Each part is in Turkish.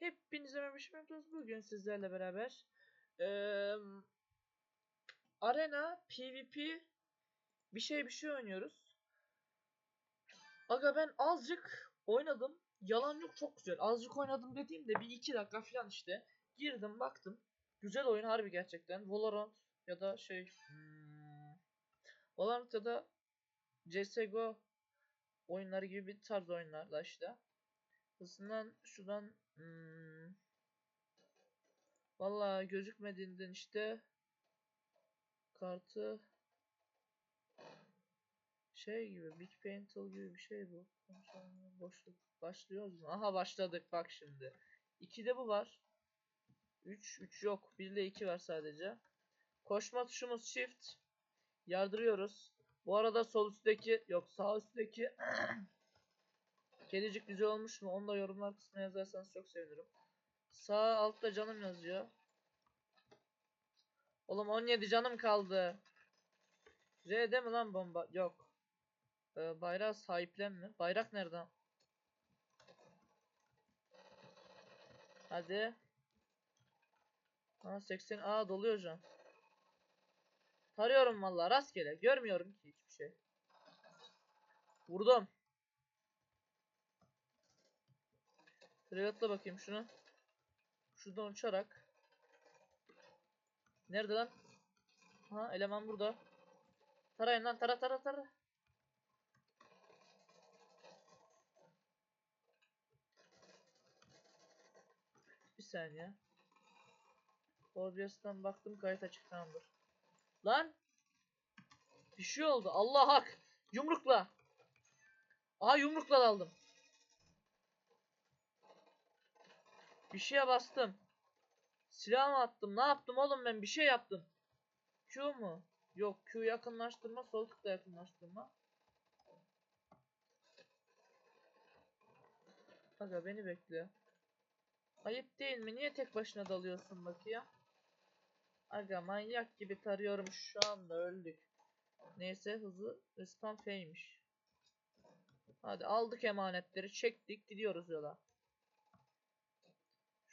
Hepinize merhaba Şimdiyoruz. Bugün sizlerle beraber eee, Arena PvP bir şey bir şey oynuyoruz. Aga ben azıcık oynadım. Yalan yok çok güzel. Azıcık oynadım dediğimde bir iki dakika falan işte. Girdim baktım. Güzel oyun harbi gerçekten. Valorant ya da şey hmm, Valorant ya da CSGO oyunları gibi bir tarz oyunlarla işte. Hızından şuradan hmm, Vallahi gözükmediğinden işte kartı şey gibi Big Paintal gibi bir şey bu. Boşluk. Başlıyoruz mu? Aha başladık bak şimdi. 2'de bu var. 3 3 yok. 1 ile 2 var sadece. Koşma tuşumuz shift. Yardırıyoruz. Bu arada sol üstteki yok sağ üstteki Kedicik güzel olmuş mu? Onu da yorumlar kısmına yazarsanız çok sevinirim. Sağ altta canım yazıyor. Oğlum 17 canım kaldı. R'de mi lan bomba? Yok. Ee, bayrağı sahiplenme. Bayrak nereden? Hadi. Ha 80 A doluyor can. Tarıyorum vallahi rastgele. Görmüyorum ki hiçbir şey. Vurdum. Relatla bakayım şunu. Şuradan uçarak. Nerede lan? Ha eleman burada. Tarayın lan tara tara tara. Bir saniye. OBS'ten baktım kayıt açık tamamdır. Lan! Bir şey oldu. Allah hak. Yumrukla. Aha yumrukla daldım. Bir şeye bastım. Silah mı attım? Ne yaptım oğlum ben? Bir şey yaptım. Q mu? Yok Q yakınlaştırma, sol tıkla yakınlaştırma. Aga beni bekle. Ayıp değil mi? Niye tek başına dalıyorsun bakayım? Aga manyak gibi tarıyorum şu anda öldük. Neyse hızı spam F'ymiş. Hadi aldık emanetleri çektik gidiyoruz yola.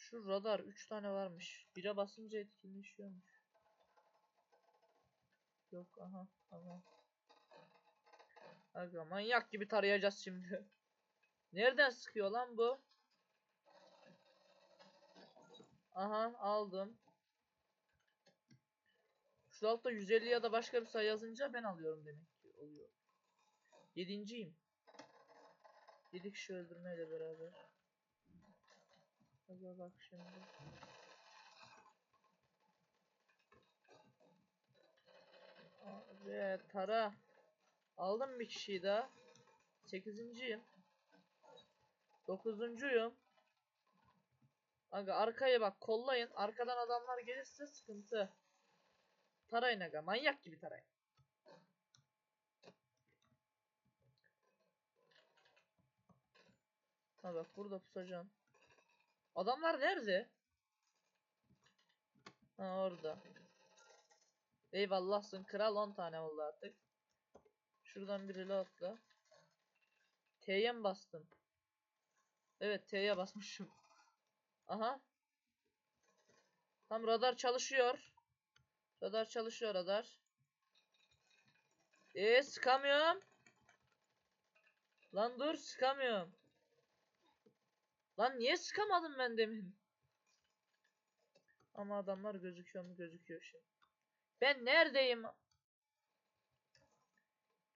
Şu radar 3 tane varmış. Bire basınca etkinleşiyormuş. Yok aha aha. Aga manyak gibi tarayacağız şimdi. Nereden sıkıyor lan bu? Aha aldım. Şu altta 150 ya da başka bir sayı yazınca ben alıyorum demek ki oluyor. Yedinciyim. 7 kişi öldürmeyle beraber. Hadi bak şimdi. Abi tara. Aldım bir kişiyi daha. Sekizinciyim. Dokuzuncuyum. Aga arkaya bak kollayın. Arkadan adamlar gelirse sıkıntı. Tarayın aga. Manyak gibi tarayın. Ha bak burada pusacaksın. Adamlar nerede? Ha orada. Eyvallahsın kral 10 tane oldu artık. Şuradan bir reloadla. T'ye mi bastım? Evet T'ye basmışım. Aha. Tam radar çalışıyor. Radar çalışıyor radar. Eee sıkamıyorum. Lan dur sıkamıyorum. Lan niye sıkamadım ben demin? Ama adamlar gözüküyor mu gözüküyor şimdi. Ben neredeyim?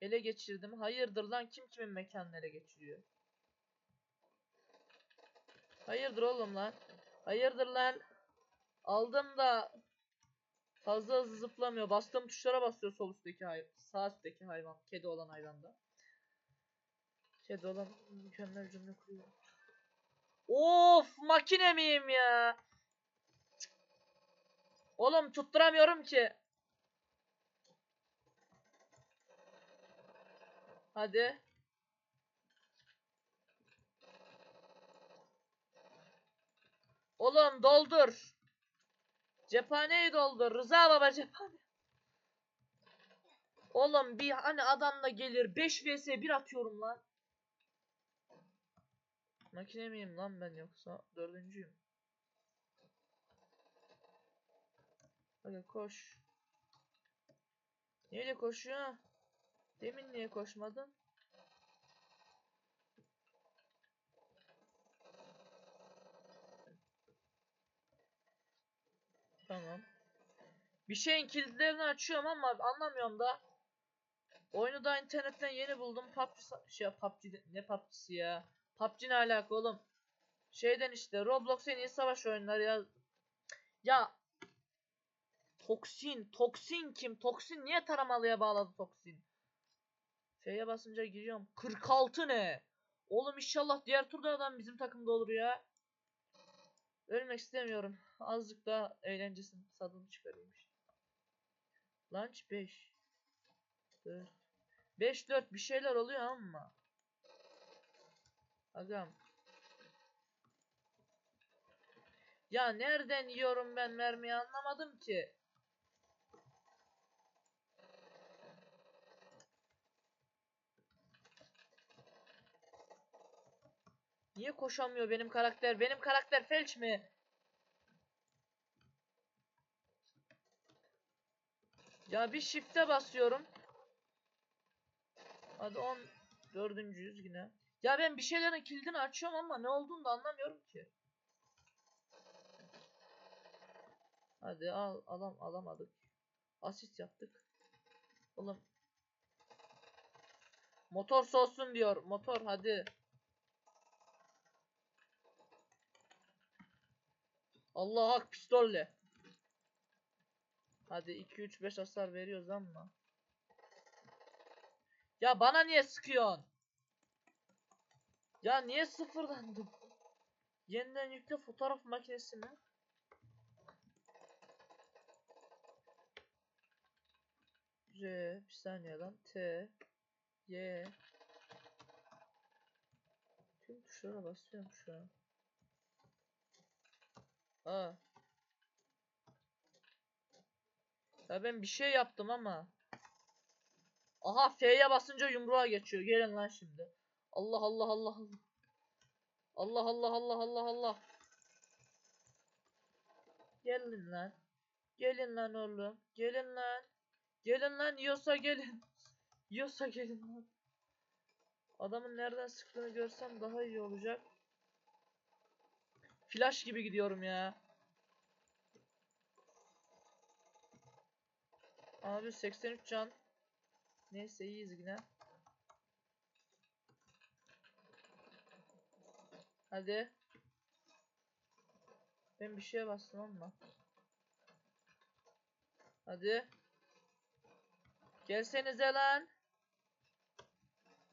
Ele geçirdim. Hayırdır lan kim kimin mekanlara geçiriyor? Hayırdır oğlum lan? Hayırdır lan? Aldım da fazla hızlı zıplamıyor. Bastığım tuşlara basıyor sol üstteki hayvan. Sağ üstteki hayvan. Kedi olan hayvanda. Kedi olan mükemmel cümle kuruyor. Of makine miyim ya? Oğlum tutturamıyorum ki. Hadi. Oğlum doldur. Cephaneyi doldur. Rıza baba cephane. Oğlum bir hani adam da gelir 5 vs 1 atıyorum lan. Makine miyim lan ben yoksa? Dördüncüyüm. Hadi koş. Neyle koşuyor? Demin niye koşmadın? Tamam. Bir şeyin kilitlerini açıyorum ama anlamıyorum da. Oyunu da internetten yeni buldum. PUBG şey PUBG ne PUBG'si ya? PUBG ne alaka oğlum? Şeyden işte Roblox en iyi savaş oyunları ya. Ya Toksin, Toksin kim? Toksin niye taramalıya bağladı Toksin? F'ye basınca giriyorum. 46 ne? Oğlum inşallah diğer turda adam bizim takımda olur ya. Ölmek istemiyorum. Azıcık daha eğlencesini tadını çıkarayım. Lunch 5. 4. 5 4 bir şeyler oluyor ama. Agam. Ya nereden yiyorum ben mermiyi anlamadım ki. Niye koşamıyor benim karakter? Benim karakter felç mi? Ya bir shift'e basıyorum. Hadi 10 dördüncüyüz yine. Ya ben bir şeylerin kilidini açıyorum ama ne olduğunu da anlamıyorum ki. Hadi al alam alamadık. Asist yaptık. Oğlum. Motor soğusun diyor. Motor hadi. Allah hak pistolle. Hadi 2 3 5 hasar veriyoruz ama. Ya bana niye sıkıyorsun? Ya niye sıfırlandım? Yeniden yükle fotoğraf makinesi mi? Bir saniye lan T Y Tüm tuşlara basıyorum şu an. Aa. Ya ben bir şey yaptım ama. Aha F'ye basınca yumruğa geçiyor. Gelin lan şimdi. Allah Allah Allah Allah. Allah Allah Allah Allah Allah. Gelin lan. Gelin lan oğlum. Gelin lan. Gelin lan yiyorsa gelin. Yiyorsa gelin lan. Adamın nereden sıktığını görsem daha iyi olacak. Flash gibi gidiyorum ya. Abi 83 can. Neyse iyiyiz yine. Hadi. Ben bir şeye bastım ama. Hadi. Gelsenize lan.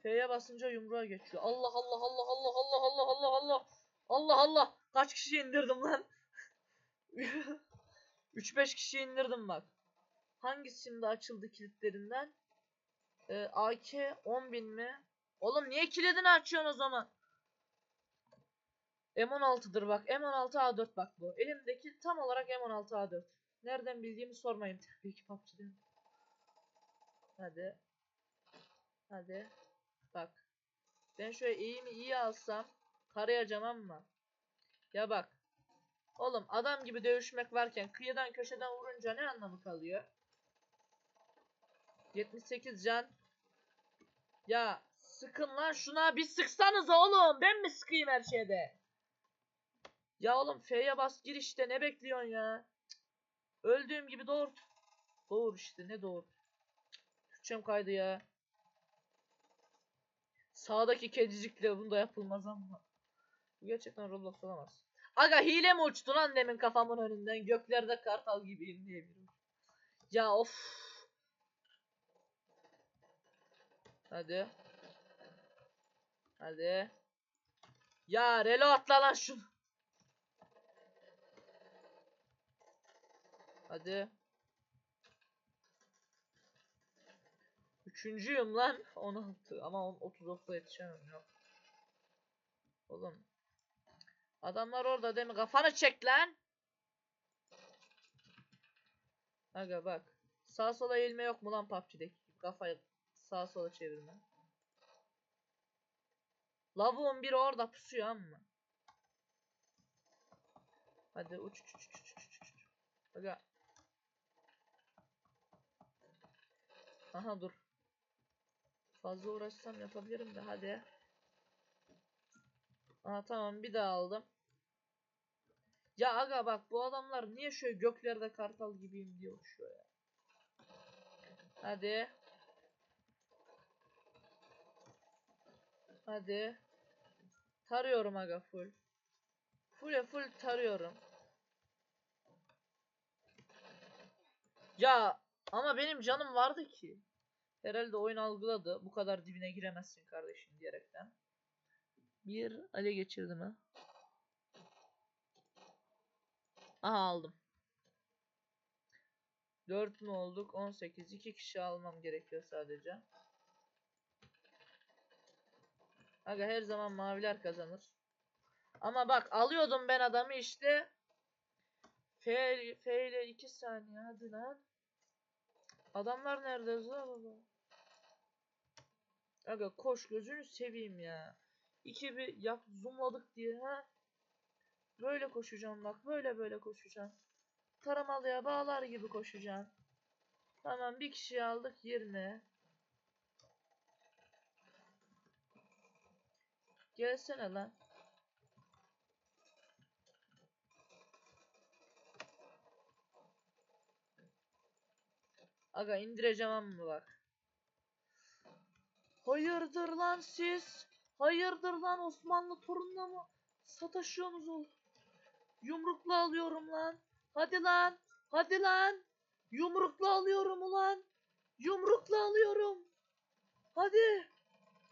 F'ye basınca yumruğa geçiyor. Allah Allah Allah Allah Allah Allah Allah Allah. Allah Allah. Kaç kişi indirdim lan? 3-5 kişi indirdim bak. Hangisi şimdi açıldı kilitlerinden? Ee, AK 10.000 mi? Oğlum niye kilidini açıyorsun o zaman? M16'dır bak. M16 A4 bak bu. Elimdeki tam olarak M16 A4. Nereden bildiğimi sormayın. Tabii ki PUBG'den. Hadi. Hadi. Bak. Ben şöyle eğimi iyi alsam karayacağım ama. Ya bak. Oğlum adam gibi dövüşmek varken kıyıdan köşeden vurunca ne anlamı kalıyor? 78 can. Ya sıkın lan şuna bir sıksanıza oğlum. Ben mi sıkayım her şeyde? Ya oğlum F'ye bas gir işte ne bekliyorsun ya? Öldüğüm gibi doğur. Doğur işte ne doğur. Türkçem kaydı ya. Sağdaki kedicikle bunda yapılmaz ama. Bu gerçekten Roblox olamaz. Aga hile mi uçtu lan demin kafamın önünden? Göklerde kartal gibiyim diye bir. Ya of. Hadi. Hadi. Ya relo atla lan şunu. Hadi. Üçüncüyüm lan. 16 ama 39'a yetişemem yok. Oğlum. Adamlar orada değil mi? Kafanı çek lan. Aga bak. Sağa sola eğilme yok mu lan PUBG'deki? Kafayı sağa sola çevirme. Lavuğun biri orada pusuyor ama. Hadi uç uç uç uç uç. uç. Aga. Aha dur. Fazla uğraşsam yapabilirim de hadi. Aha tamam bir daha aldım. Ya aga bak bu adamlar niye şöyle göklerde kartal gibiyim diyor uçuyor ya. Hadi. Hadi. Tarıyorum aga full. Full full tarıyorum. Ya ama benim canım vardı ki. Herhalde oyun algıladı. Bu kadar dibine giremezsin kardeşim diyerekten. Bir ale geçirdi mi? Aha aldım. 4 mü olduk? 18. 2 kişi almam gerekiyor sadece. Aga her zaman maviler kazanır. Ama bak alıyordum ben adamı işte. F, F ile 2 saniye hadi lan. Adamlar nerede Zula baba? Aga koş gözünü seveyim ya. İki bir yap zoomladık diye ha. Böyle koşacağım bak böyle böyle koşacağım. Taramalıya bağlar gibi koşacağım. Tamam bir kişi aldık 20. Gelsene lan. Aga indireceğim ama bak. Hayırdır lan siz? Hayırdır lan Osmanlı torununa mı sataşıyorsunuz oğlum? Yumrukla alıyorum lan. Hadi lan. Hadi lan. Yumrukla alıyorum ulan. Yumrukla alıyorum. Hadi.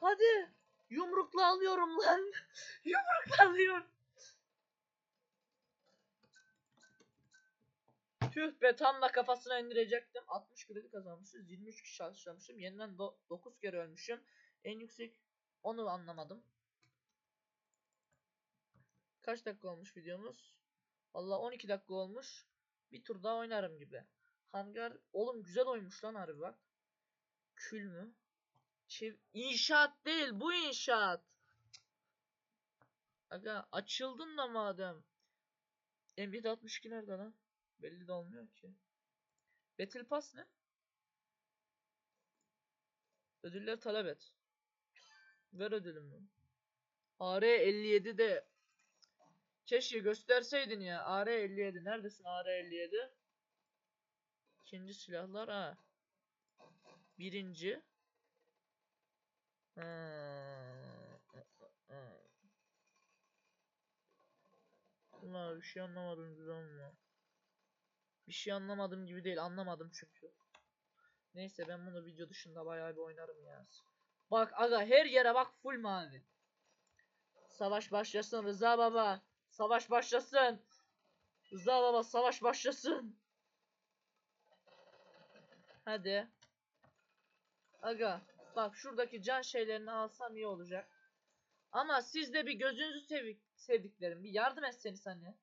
Hadi. Yumrukla alıyorum lan. Yumrukla alıyorum. Tüh be tam da kafasına indirecektim. 60 kredi kazanmışız. 23 kişi çalışmışım. Yeniden 9 kere ölmüşüm. En yüksek onu anlamadım. Kaç dakika olmuş videomuz? Valla 12 dakika olmuş. Bir tur daha oynarım gibi. Hangar oğlum güzel oymuş lan harbi bak. Kül mü? Çev inşaat değil bu inşaat. Aga açıldın da madem. M762 nerede lan? Belli de olmuyor ki. Battle Pass ne? Ödüller talep et. Ver ödülümü. AR57 de Keşke gösterseydin ya. AR57 neredesin AR57? İkinci silahlar ha. Birinci. Ha. Bunlar bir şey anlamadım güzel mi? Bir şey anlamadım gibi değil anlamadım çünkü. Neyse ben bunu video dışında bayağı bir oynarım ya. Bak aga her yere bak full mavi. Savaş başlasın Rıza baba. Savaş başlasın. Rıza baba savaş başlasın. Hadi. Aga bak şuradaki can şeylerini alsam iyi olacak. Ama siz de bir gözünüzü sevik, sevdiklerim bir yardım etseniz hani.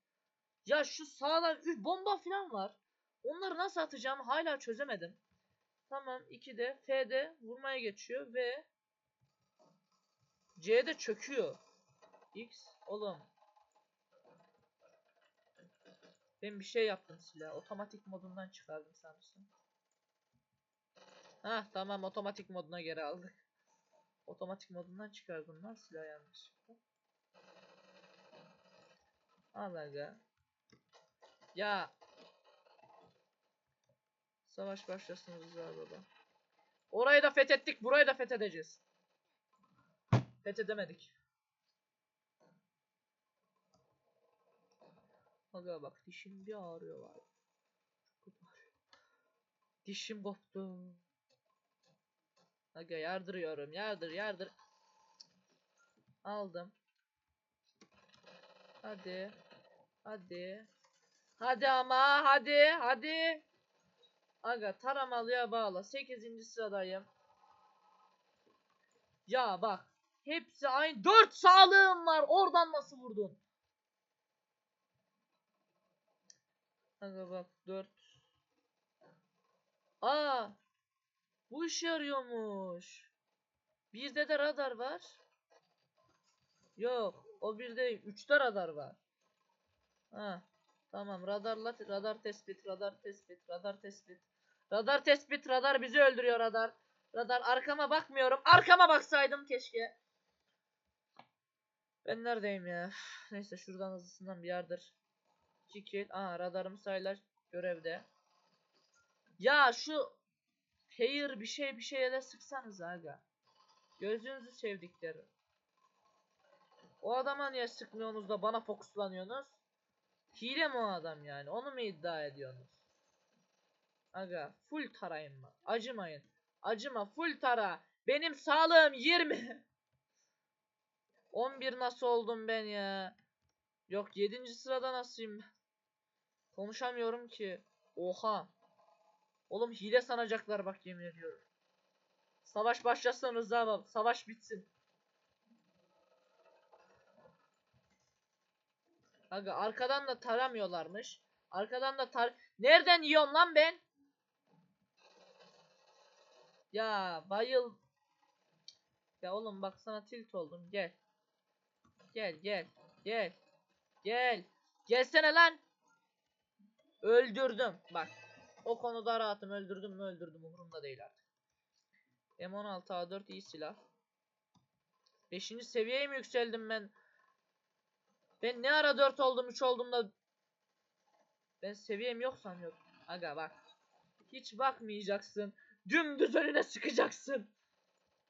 Ya şu sağda bomba falan var. Onları nasıl atacağımı hala çözemedim. Tamam 2'de F'de vurmaya geçiyor ve C'de çöküyor. X oğlum. Ben bir şey yaptım silah. Otomatik modundan çıkardım sanırsın. Hah tamam otomatik moduna geri aldık. Otomatik modundan çıkardım lan silah yanlışlıkla. Al aga. Ya. Savaş başlasın Rıza baba. Orayı da fethettik, burayı da fethedeceğiz. Fethedemedik. Aga bak dişim bir ağrıyor var. Dişim koptu. Aga yardırıyorum. Yardır yardır. Aldım. Hadi. Hadi. Hadi ama hadi hadi. Aga taramalıya bağla. 8. sıradayım. Ya bak. Hepsi aynı. 4 sağlığım var. Oradan nasıl vurdun? Aga bak 4. Aa. Bu işe yarıyormuş. Bizde de radar var. Yok. O bir değil. Üçte radar var. Ha. Tamam. Radarla radar tespit. Radar tespit. Radar tespit. Radar tespit. Radar bizi öldürüyor radar. Radar arkama bakmıyorum. Arkama baksaydım keşke. Ben neredeyim ya? Neyse şuradan hızlısından bir yerdir. İki kill. Aa radarım sayılar görevde. Ya şu Hayır bir şey bir şeye de sıksanız aga. Gözünüzü sevdiklerim. O adama niye sıkmıyorsunuz da bana fokuslanıyorsunuz? Hile mi o adam yani? Onu mu iddia ediyorsunuz? Aga full tarayın mı? Acımayın. Acıma full tara. Benim sağlığım 20. 11 nasıl oldum ben ya? Yok 7. sırada nasılayım ben? Konuşamıyorum ki. Oha. Oğlum hile sanacaklar bak yemin ediyorum. Savaş başlasın Rıza baba. Savaş bitsin. Aga arkadan da taramıyorlarmış. Arkadan da tar... Nereden yiyorum lan ben? Ya bayıl. Ya oğlum bak sana tilt oldum. Gel. Gel gel. Gel. Gel. Gelsene lan. Öldürdüm. Bak. O konuda rahatım. Öldürdüm mü öldürdüm. Umurumda değil artık. M16 A4 iyi silah. 5. seviyeye mi yükseldim ben? Ben ne ara 4 oldum 3 oldum da ben seviyem yok sanıyorum. Aga bak. Hiç bakmayacaksın. Dümdüz önüne sıkacaksın.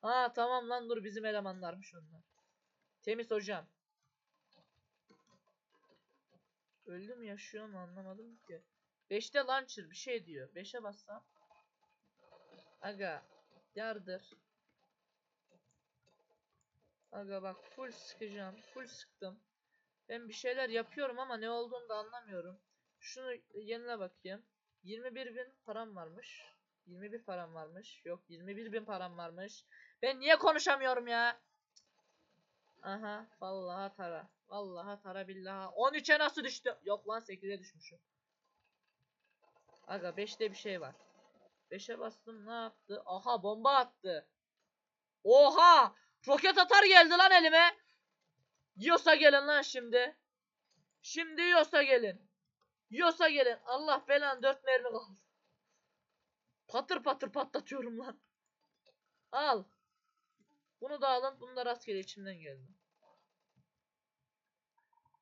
Ha tamam lan dur bizim elemanlarmış onlar. Temiz hocam. Öldü mü yaşıyor mu anlamadım ki. 5'te launcher bir şey diyor. 5'e bassam. Aga yardır. Aga bak full sıkacağım. Full sıktım. Ben bir şeyler yapıyorum ama ne olduğunu da anlamıyorum. Şunu yenile bakayım. 21 bin param varmış. 21 param varmış. Yok 21 bin param varmış. Ben niye konuşamıyorum ya? Aha vallahi tara. Vallahi tara billahi. 13'e nasıl düştü? Yok lan 8'e düşmüşüm. Aga 5'te bir şey var. 5'e bastım ne yaptı? Aha bomba attı. Oha! Roket atar geldi lan elime. Yiyorsa gelin lan şimdi. Şimdi yiyorsa gelin. Yiyorsa gelin. Allah belan 4 mermi kaldı. Patır patır patlatıyorum lan. Al. Bunu da alın. Bunu da rastgele içimden geldi.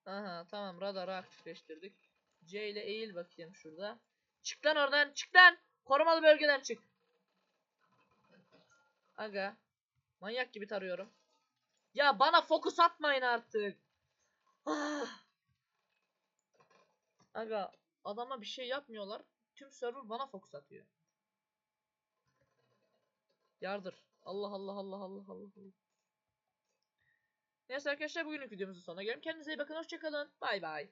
Aha tamam radarı aktifleştirdik. C ile eğil bakayım şurada. Çık lan oradan çık lan. Korumalı bölgeden çık. Aga. Manyak gibi tarıyorum. Ya bana fokus atmayın artık. Ah. Aga adama bir şey yapmıyorlar. Tüm server bana fokus atıyor. Yardır. Allah Allah Allah Allah Allah. Neyse arkadaşlar bugünlük videomuzun sonuna gelelim. Kendinize iyi bakın. Hoşçakalın. Bay bay.